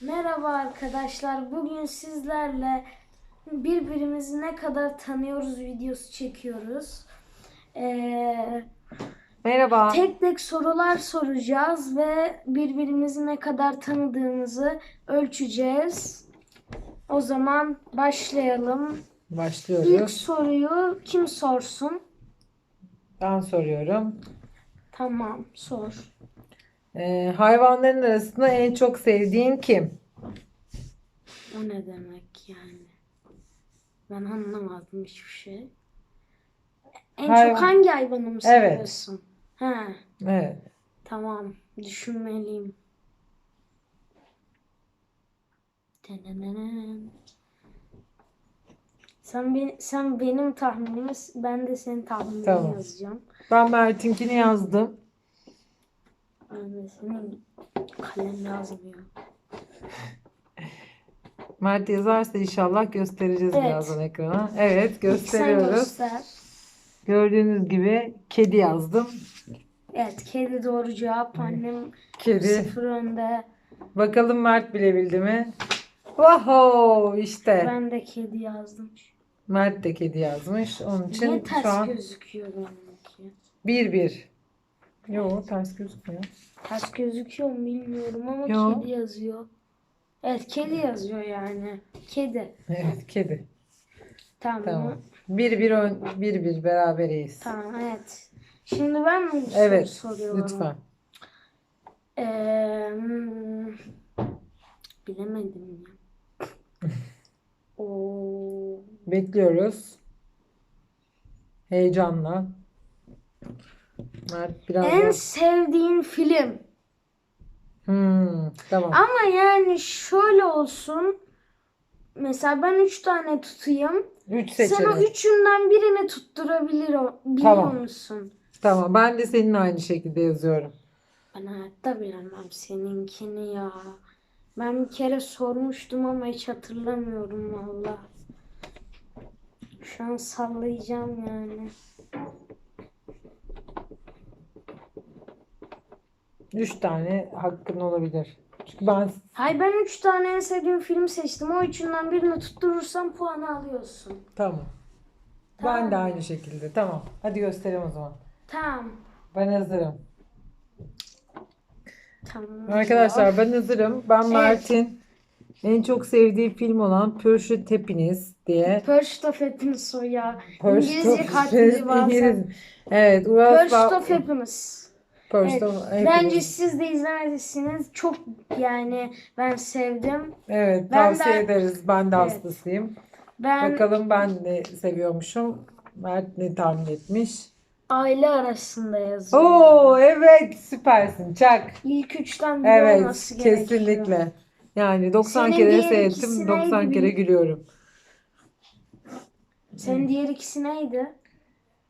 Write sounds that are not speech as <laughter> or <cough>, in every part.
Merhaba arkadaşlar. Bugün sizlerle birbirimizi ne kadar tanıyoruz videosu çekiyoruz. Ee, Merhaba. tek tek sorular soracağız ve birbirimizi ne kadar tanıdığımızı ölçeceğiz. O zaman başlayalım. İlk Başlıyoruz. soruyu kim sorsun? Ben soruyorum. Tamam, sor. Ee, hayvanların arasında en çok sevdiğin kim? O ne demek yani? Ben anlamadım hiçbir şey. En Hayvan- çok hangi hayvanı mı Evet. seviyorsun? He, Evet. tamam. Düşünmeliyim. Sen, be- sen benim tahminimi, ben de senin tahminini Tamam. yazacağım. Ben Mert'inkini yazdım. Senin kalem yazmıyor. <laughs> Mert yazarsa inşallah göstereceğiz Evet. birazdan ekrana. Evet sen gösteriyoruz. göster. Gördüğünüz gibi kedi yazdım. Evet, kedi doğru cevap. Annem Kedi. sıfır önde. Bakalım Mert bilebildi mi? Vaho işte. Ben de kedi yazdım. Mert de kedi yazmış. Onun Niye için ters şu an gözüküyor benimki? 1-1. Yo ters gözükmüyor. Ters gözüküyor mu bilmiyorum ama Yo. kedi yazıyor. Evet kedi yazıyor yani. Kedi. Evet kedi. Tamam. Tamam. 1-1 ön- 1-1 berabereyiz. Tamam evet. Şimdi ben mi soru Evet, soruyorum? Lütfen. Ee, hmm, bilemedim ya. <laughs> Oo, Bekliyoruz. Heyecanla. Biraz en daha- sevdiğin film. Hmm, tamam. Ama yani şöyle olsun. Mesela ben üç tane tutayım. 3 Sen o seçelim. üçünden birini tutturabilir biliyor Tamam. musun? Tamam. Ben de senin aynı şekilde yazıyorum. Ben hayatta bilemem seninkini ya. Ben bir kere sormuştum ama hiç hatırlamıyorum valla. Şu an sallayacağım yani. 3 tane hakkın olabilir. Çünkü ben Hay ben üç tane en sevdiğim film seçtim. O üçünden birini tutturursam puanı alıyorsun. tamam. Tamam. Ben de aynı şekilde. Tamam. Hadi gösterelim o zaman. Tamam. Ben hazırım. Tamam. Arkadaşlar ben hazırım. Ben. Mert'in en çok sevdiği film olan Pursuit Happiness diye. Pursuit of Happiness o ya. Pursuit İngilizce of bazen. İngiliz- Evet. Uras Pursuit of Happiness. Evet, Bence siz de izlemediniz. Çok yani ben sevdim. Evet Ben tavsiye de- ederiz. Ben de Evet. hastasıyım. Ben Bakalım ben de seviyormuşum. Mert ne tahmin etmiş? aile arasında yazıyorum. Oo evet süpersin. Çak. İlk üçten biri Evet olması gerekiyor. kesinlikle. Yani 90 Senin kere seyrettim. ikisi 90 neydi? kere gülüyorum. Senin diğer ikisi neydi?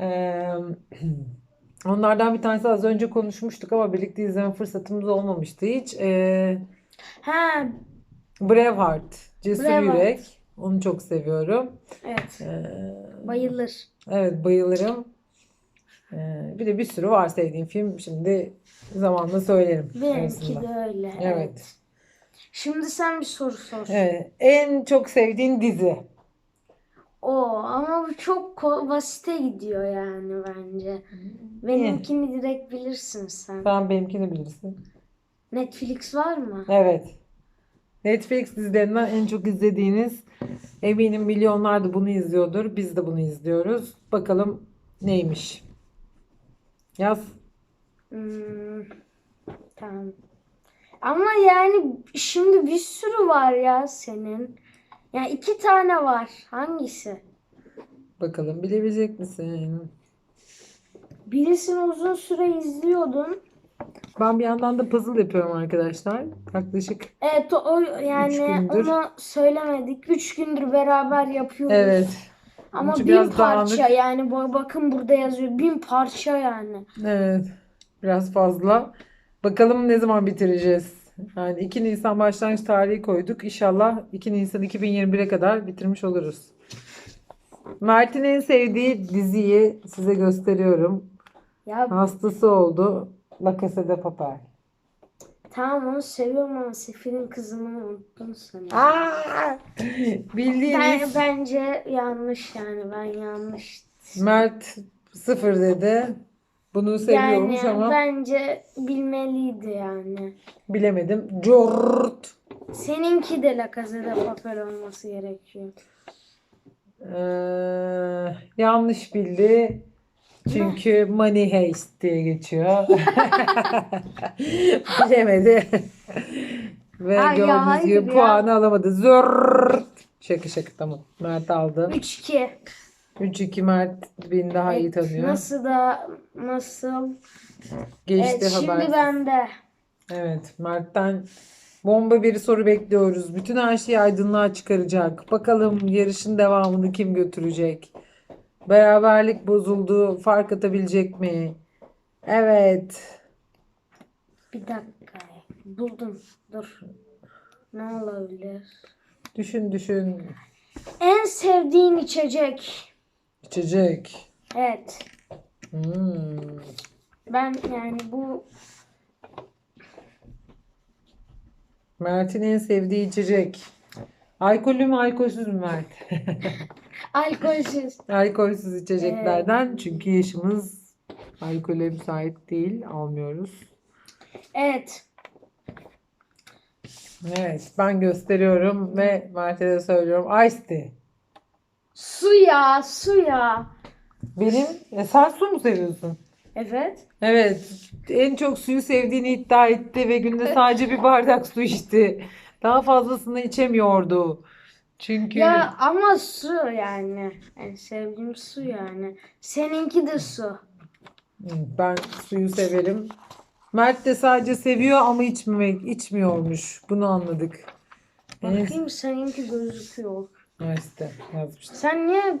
Ee, <clears throat> onlardan bir tanesi az önce konuşmuştuk ama birlikte izleme fırsatımız olmamıştı hiç. Ee, Ha Braveheart. Cesur Braveheart. Yürek. Onu çok seviyorum. evet. Ee, Bayılır. Evet bayılırım. Ee, bir de bir sürü var sevdiğim film. Şimdi zamanla söylerim Benimki de öyle. Evet. Şimdi sen bir soru sor. Evet. En çok sevdiğin dizi. O ama bu çok basite gidiyor yani bence. Benimkini direkt bilirsin sen. Sen benimkini bilirsin. Netflix var mı? Evet. Netflix dizilerinden en çok izlediğiniz eminim milyonlar da bunu izliyordur. Biz de bunu izliyoruz. Bakalım neymiş. Yaz. Hmm, tamam. Ama yani şimdi bir sürü var ya senin. Yani iki tane var. Hangisi? Bakalım bilebilecek misin? Birisini uzun süre izliyordun. Ben bir yandan da puzzle yapıyorum arkadaşlar. Yaklaşık Evet o yani Üç gündür. onu söylemedik. Üç gündür beraber yapıyoruz. evet. Ama Çünkü bin biraz parça dağınık. yani bu- bakın burada yazıyor. Bin parça yani. Evet. Biraz fazla. Bakalım ne zaman bitireceğiz? Yani 2 Nisan başlangıç tarihi koyduk. İnşallah 2 Nisan 2021'e kadar bitirmiş oluruz. Mert'in en sevdiği diziyi size gösteriyorum. Ya Hastası oldu. La Casa de Papel. Tamam onu seviyorum ama Sefir'in kızını unuttun sen. Aa! Bildiğiniz Ben, bence yanlış yani ben yanlış. Mert sıfır dedi. Bunu seviyormuş yani ama bence bilmeliydi yani. bilemedim. Cort. Seninki de La Casa de Papel olması gerekiyor. Ee, yanlış bildi. Çünkü Money Heist diye geçiyor. <laughs> Bilemedi. Ve Ay gördüğünüz gibi ya. puanı alamadı. Zor. Şaka şaka tamam. Mert aldı. 3-2. 3-2 Mert beni daha iyi tanıyor. Nasıl da nasıl? Geçti Evet şimdi haber. bende. Evet, Mert'ten bomba bir soru bekliyoruz. Bütün her şeyi aydınlığa çıkaracak. Bakalım yarışın devamını kim götürecek? Beraberlik bozuldu. Fark atabilecek mi? Evet. Bir dakika. Buldum. Dur. Ne olabilir? Düşün düşün. En sevdiğin içecek. İçecek. Evet. Hmm. Ben yani bu Mert'in en sevdiği içecek. Alkollü mü alkolsüz mü Mert? <laughs> alkolsüz. Alkolsüz içeceklerden çünkü yaşımız alkole müsait değil. Almıyoruz. Evet. Evet, ben gösteriyorum ve Mert'e de söylüyorum. Ice tea. Su ya, su ya. Benim, e, sen su mu seviyorsun? Evet. Evet, en çok suyu sevdiğini iddia etti ve günde <laughs> sadece bir bardak su içti. Daha fazlasını içemiyordu. Çünkü Ya ama su yani. En sevdiğim su yani. Seninki de su. Ben suyu severim. Mert de sadece seviyor ama içmemek, içmiyormuş. Bunu anladık. Bakayım seninki gözüküyor. Ice tea yazmıştım. Sen niye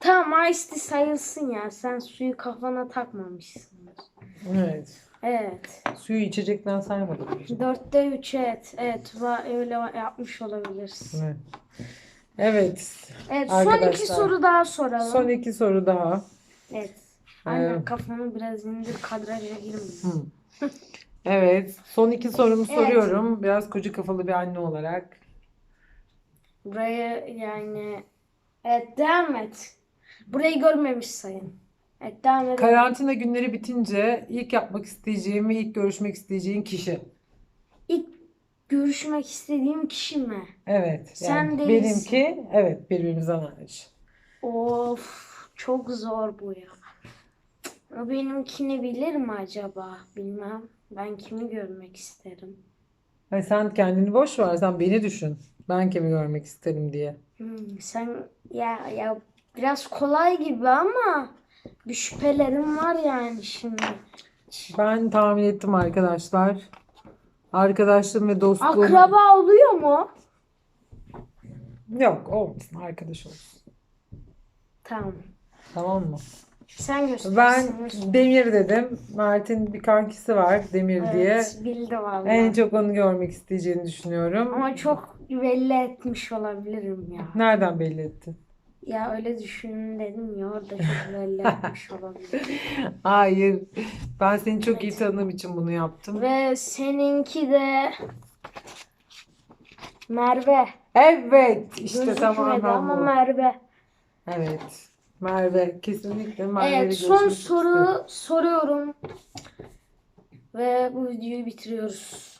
Tamam Ice tea sayılsın ya. Sen suyu kafana takmamışsın. Evet. Evet. Suyu içecekten saymadım. Dörtte üç evet. Evet va- öyle yapmış olabilirsin. Evet. Evet. Evet son iki Arkadaşlar, soru daha soralım. Son iki soru daha. Evet. Aynen Ee, kafamı biraz indir kadraja girme. Hı. Evet. Son iki sorumu Evet. soruyorum. Biraz koca kafalı bir anne olarak. Burayı yani evet devam et. Burayı görmemiş sayın. Evet devam edelim. Karantina günleri bitince ilk yapmak isteyeceğim ve ilk görüşmek isteyeceğin kişi. İlk görüşmek istediğim kişi mi? Evet. Sen Yani değilsin. benimki evet birbirimizden hariç. Of çok zor bu ya. O benimkini bilir mi acaba? Bilmem. Ben kimi görmek isterim? Hani sen kendini boş ver. Sen beni düşün. Ben kimi görmek isterim diye. Hmm, sen ya ya biraz kolay gibi ama bir şüphelerim var yani şimdi. Ben tahmin ettim arkadaşlar. Arkadaşlığım ve dostluğum. Akraba oluyor mu? Yok olmasın. Arkadaş olsun. Tamam. Tamam mı? Sen göster. Ben. Demir dedim. Mert'in bir kankisi var Demir diye. Evet, bildi vallahi. En çok onu görmek isteyeceğini düşünüyorum. Ama çok belli etmiş olabilirim ya. Nereden belli ettin? Ya öyle düşün dedim ya orada çok belli etmiş olabilirim. <laughs> Hayır. Ben seni çok iyi tanıdığım için bunu yaptım. Ve seninki de Merve. Evet. işte Gözükmedi tamamen ama bu. Merve. Evet. Merve. Kesinlikle Merve'yle Evet son görüşmek soru istiyorum. soruyorum. Ve bu videoyu bitiriyoruz.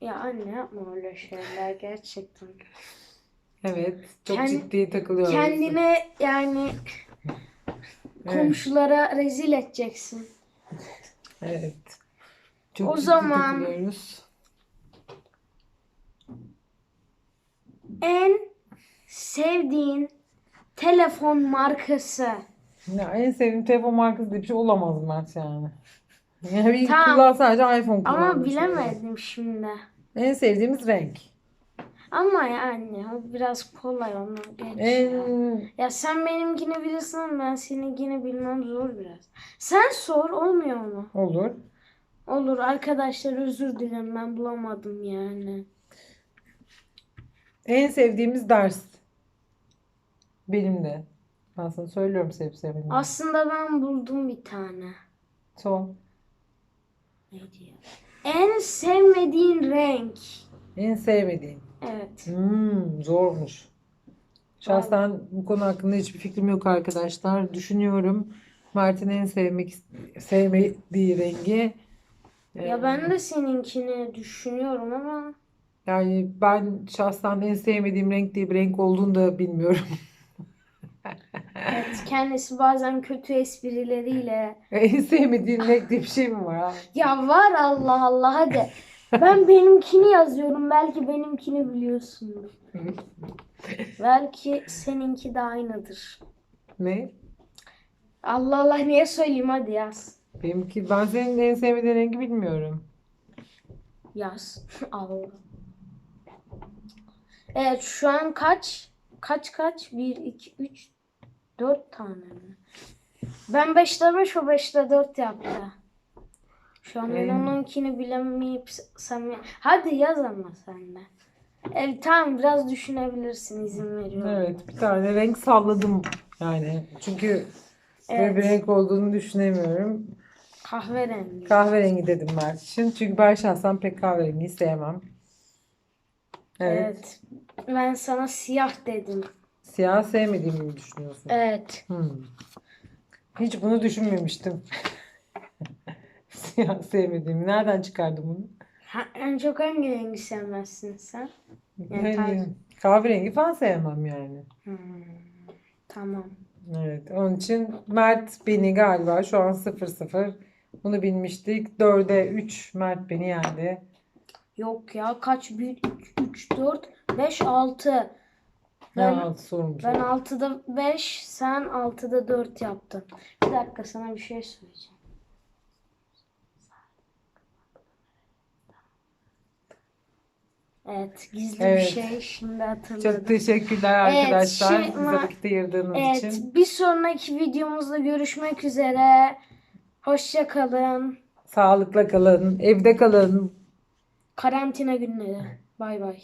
ya anne yapma öyle şeyler gerçekten. Evet, çok Kend, ciddi takılıyoruz. Kendine yani komşulara evet. rezil edeceksin. Evet. Çok o zaman en sevdiğin telefon markası. Ya en sevdiğim telefon markası diye bir şey olamaz Mert yani. Yani bir Tamam. kullan sadece iPhone Ama kullanmış bilemedim şimdi. En sevdiğimiz renk. Ama yani o biraz kolay onu geç En ya. Sen benimkini bilirsin ama ben seninkini bilmem zor biraz. Sen sor olmuyor mu? olur. Olur arkadaşlar özür dilerim ben bulamadım yani. En sevdiğimiz ders. Benim de. Ben sana söylüyorum sevip sevmediğini. Aslında ben buldum bir tane. Son. Neydi ya? En sevmediğin renk. En sevmediğin. Evet. Hmm, zormuş. Şahsen bu konu hakkında hiçbir fikrim yok arkadaşlar. Düşünüyorum. Mert'in en sevmek sevmediği rengi. Ya Ee, ben de seninkini düşünüyorum ama Yani ben şahsen en sevmediğim renk diye bir renk olduğunu da bilmiyorum. <laughs> evet, kendisi bazen kötü esprileriyle <laughs> En sevmediğin renk diye bir şey mi var ha? ya var Allah Allah hadi. Ben benimkini yazıyorum. Belki benimkini biliyorsundur. <laughs> Belki seninki de aynıdır. Ne? Allah Allah niye söyleyeyim hadi yaz. Benimki ben senin en sevmediğin rengi bilmiyorum. Yaz. Allah. Evet şu an kaç? Kaç kaç? 1, 2, 3, 4 tane mi? Ben 5'te 5 o 5'te 4 yaptı. Şu an ben Ee? onunkini bilemeyip sen... Hadi yaz ama sen de. Evet tamam biraz düşünebilirsin izin veriyorum. Evet, bir tane renk salladım yani. Çünkü böyle bir Evet. renk olduğunu düşünemiyorum. Kahverengi. Kahverengi dedim Mert için. Çünkü ben şahsen pek kahverengiyi sevmem. Evet. Evet. Ben sana siyah dedim. Siyah sevmediğimi mi düşünüyorsun? Evet. Hmm. Hiç bunu düşünmemiştim. <laughs> Siyah sevmediğimi. Nereden çıkardın bunu? Ha, en çok hangi rengi sevmezsin sen? Yani Yani kahverengi falan sevmem yani. Hmm, tamam. Evet, onun için Mert beni galiba şu an 0-0. Bunu bilmiştik. 4'e 3 Mert beni yendi. Yok ya kaç? 1, 3, 4, 5, 6. Ne Ben, altı sormuş. ben 6'da 5, sen 6'da 4 yaptın. Bir dakika sana bir şey söyleyeceğim. Evet, gizli Evet. bir şey şimdi hatırladım. Çok teşekkürler Evet, arkadaşlar. şey- Bize vakit ayırdığınız Evet, için. bir sonraki videomuzda görüşmek üzere. Hoşça kalın. Sağlıkla kalın. Evde kalın. Karantina günleri. Bay bay.